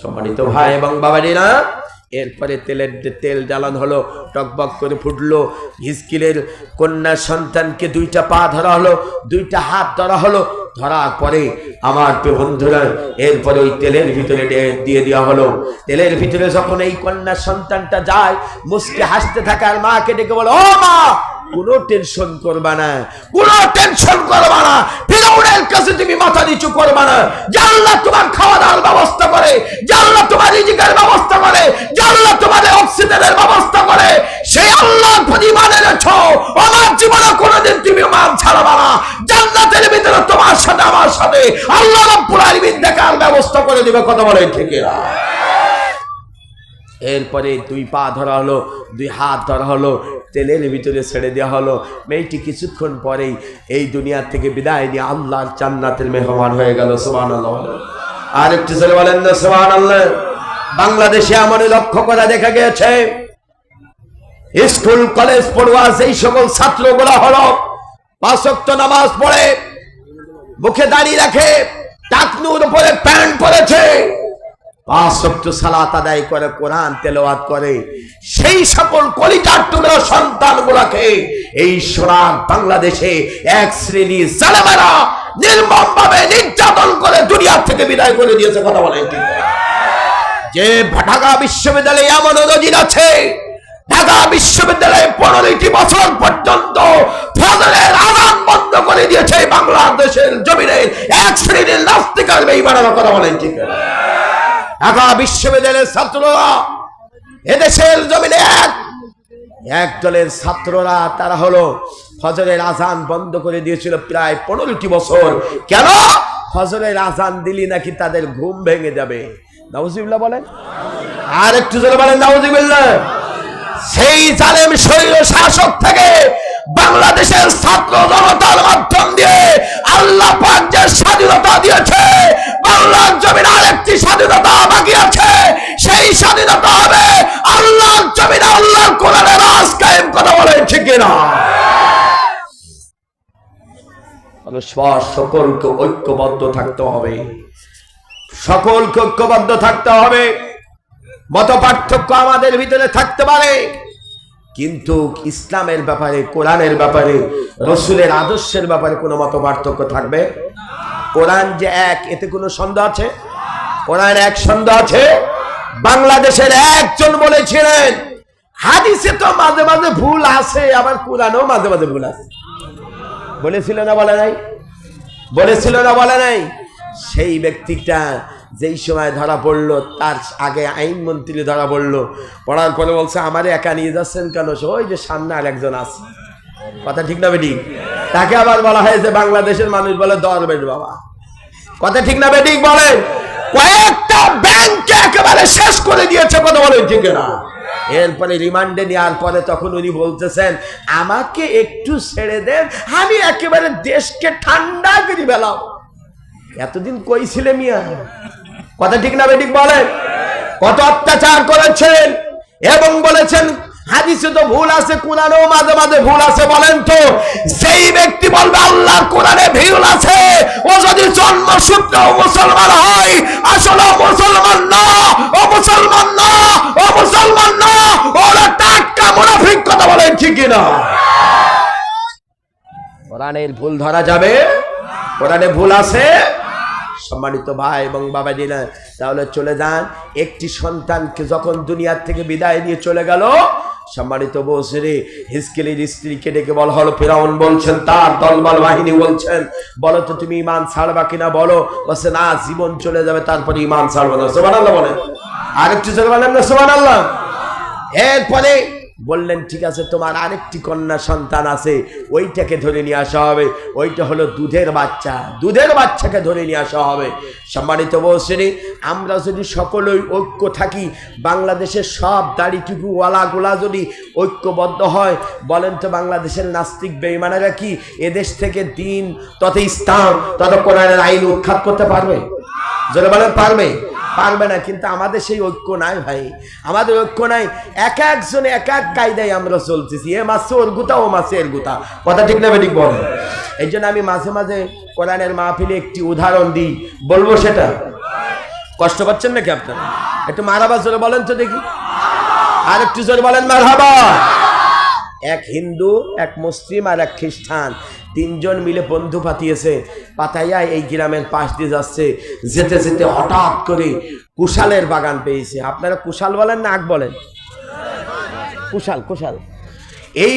সম্মানিত ভাই এবং বাবারিরা এরপরে তেলের তেল জ্বালান হলো, টকবক করে ফুটলো, হিসকিলের কন্যা সন্তানকে দুইটা পা ধরা হলো, দুইটা হাত ধরা হলো, ধরার পরে আমার বন্ধুরা, এরপরে ওই তেলের ভিতরে দিয়ে দেওয়া হলো। তেলের ভিতরে যখন এই কন্যা সন্তানটা যায়, মুসকে হাসতে থাকে আর মাকে ডেকে বলো, ও মা, কোনো টেনশন করবা না, কোনো টেনশন করবা না। ফিরাউনের কাছে তুমি মাথা নিচু করবা না। জানলা তোমার খাওয়া দাওয়ার ব্যবস্থা করে জানলা তোমার রিজিকের ব্যবস্থা করে জানলা তোমার অক্সিজেনের ব্যবস্থা করে সেই আল্লাহর প্রতি মানে রেছো আমার জীবনে কোনোদিন তুমি মান ছাড়বা না জান্নাতের ভিতরে তোমার সাথে আল্লাহ রাব্বুল আলামিন দেখার ব্যবস্থা করে দিবে, কথা বলে ঠিক না এরপরে দুই পা ধরা হলো, দুই হাত ধরা হলো, তেলের ভিতরে ছেড়ে দেওয়া হলো। মেয়েটি কিছুক্ষণ পরেই এই দুনিয়ার থেকে বিদায় নিয়ে আল্লাহর জান্নাতের মেহমান হয়ে গেল সোমান আর একটু ছেলে বলেন না সোমান আল্লাহ বাংলাদেশে এমনই লক্ষ্য করা দেখা গেছে স্কুল, কলেজ, পড়ুয়া সেই সকল ছাত্রগুলো হলো পাঁচক্ত নামাজ পড়ে মুখে দাঁড়িয়ে রাখে টাকনুর উপরে প্যান্ট পরেছে। সালাত আদায় করে, কোরআন করে। সেই সকল এই সোনার বাংলাদেশে এক শ্রেণি জালেমারা নির্যাতন করে থেকে বিদায় করে দিয়েছে, কথা বলে যে ঢাকা বিশ্ববিদ্যালয়ে এমন নজির আছে, ঢাকা বিশ্ববিদ্যালয়ে পনেরোটি বছর পর্যন্ত করে দিয়েছে এই বাংলাদেশের জমিনের এক শ্রেণির নাস্তিকার বেইমানের কথা বলেন ঠিক? ঢাকা বিশ্ববিদ্যালয়ের ছাত্ররা, এদেশের জমিনে এক এক দলের ছাত্ররা, তারা হলো ফজরের আজান বন্ধ করে দিয়েছিল প্রায় পনেরোটি বছর। কেন? ফজরের আজান দিলি নাকি তাদের ঘুম ভেঙে যাবে? নাউজিবিল্লাহ বলেন। আর একটু জোরে বলেন, নাউজিবিল্লাহ। সেই জালেম শৈল শাসক থেকে বাংলাদেশের ছাত্র জনতার মাধ্যম দিয়ে আল্লাহ যে স্বাধীনতা দিয়েছে, বাংলার জমিন আরেকটি স্বাধীনতা বাকি আছে সেই স্বাধীনতা হবে আল্লাহর জমিন আল্লাহর কোরআনে রাজ কায়েম কথা বলে, ঠিক না সকলকে ঐক্যবদ্ধ থাকতে হবে। সকলকে ঐক্যবদ্ধ থাকতে হবে। মত পার্থক্য আমাদের ভিতরে থাকতে পারে। কিন্তু ইসলামের ব্যাপারে, কোরআনের ব্যাপারে, রসুলের আদর্শের ব্যাপারে কোনো মত পার্থক্য থাকবে? কোরআন যে এক, এতে কোনো সন্দেহ আছে? কোরআন এক সন্দেহ আছে? বাংলাদেশের একজন বলেছিলেন, হাদিসে তো মাঝে মাঝে ভুল আছে, আবার কোরআনেও মাঝে মাঝে ভুল আছে। বলেছিল না বলে নাই? বলেছিল না বলে নাই? সেই ব্যক্তিটা যেই সময় ধরা পড়ল, তার আগে আইনমন্ত্রী ধরা পড়ল। পড়ার পরে বলছে, আমারে একা নিয়ে যাচ্ছেন কেন? ওই যে সামনে আর একজন আছে। কথা ঠিক না বেটি তাকে আবার বলা হয়েছে, বাংলাদেশের মানুষ বলে দরবেশ বাবা। কথা ঠিক না বেটি বলেন? কয়েকটা ব্যাংকে একেবারে শেষ করে দিয়েছে কথা বলেন ঠিক না। এরপরে রিমান্ডে নেওয়ার পরে তখন উনি বলতেছেন, আমাকে একটু ছেড়ে দেন, আমি একেবারে দেশকে ঠান্ডা করে বেলাও এতদিন কই ছিলে মিয়া? কথা ঠিক না বেঠিক বলেন কত অত্যাচার করেছেন? এবং বলেছেন, হাদিসে তো ভুল আছে, কোরআনেও মাঝে মাঝে ভুল আছে, বলেন তো। সেই ব্যক্তি বলবে, আল্লাহর কোরআনে ভুল আছে। ও যদি জন্মসূত্র মুসলমান হয়, আসলে মুসলমান না, ও মুসলমান না, ও মুসলমান না, ওরা টাটকা মুনাফিক কথা বলেন ঠিকই না? কোরআনের ভুল ধরা যাবে? কোরআনে ভুল আছে? সম্মানিত ভাই এবং বাবা দিলেন তাহলে চলে যান। একটি সন্তানকে যখন দুনিয়ার থেকে বিদায় নিয়ে চলে গেল, সম্মানিত বসরে হিসকেলের স্ত্রীকে ডেকে বল, হলো ফেরাউন বলছেন, তার দলবল বাহিনী বলছেন, বলো তো তুমি ইমান ছাড়বা কিনা বলো, বলছে, না, জীবন চলে যাবে, তারপরে ইমান ছাড়বো না। সোমান আল্লাহ বলেন। আরেকটু চলে না সোমান আল্লাহ এরপরে বললেন, ঠিক আছে, তোমার আরেকটি কন্যা সন্তান আছে, ওইটাকে ধরে নিয়ে আসা হবে। ওইটা হলো দুধের বাচ্চা। দুধের বাচ্চাকে ধরে নিয়ে আসা হবে। সম্মানিত বসেনি আমরা যদি সকলেই ঐক্য থাকি, বাংলাদেশের সব দাড়িটুকু ওয়ালাগুলা যদি ঐক্যবদ্ধ হয়, বলেন তো বাংলাদেশের নাস্তিক বেইমানেরা কি এদেশ থেকে দিন তত ইসলাম, তত কোরআনের আইন উৎখাত করতে পারবে? যারা বলেন, পারবে? পারবে না, কিন্তু আমাদের সেই ঐক্য নাই ভাই। আমাদের ঐক্য নাই। এক একজন এক এক কায়দায় আমরা চলতেছি। এ মাসে ওর গুতা, ও মাসে এর গুতা। কথা ঠিক না ঠিক বল এই জন্য আমি মাঝে মাঝে কোরআনের মাহফিলে একটি উদাহরণ দিই। বলব সেটা? কষ্ট পাচ্ছেন নাকি আপনারা? একটু মারাবা জোরে বলেন তো দেখি। আর একটু জোরে বলেন মারহাবা। এক হিন্দু, এক মুসলিম আর এক খ্রিস্টান। তিনজন মিলে বন্ধু পাতিয়েছে পাতাইয়া এই গ্রামের পাশ দিয়ে যাচ্ছে, যেতে যেতে হঠাৎ করে কুশালের বাগান পেয়েছে। আপনারা কুশাল বলেন না আগ বলেন? কুশাল কুশাল। এই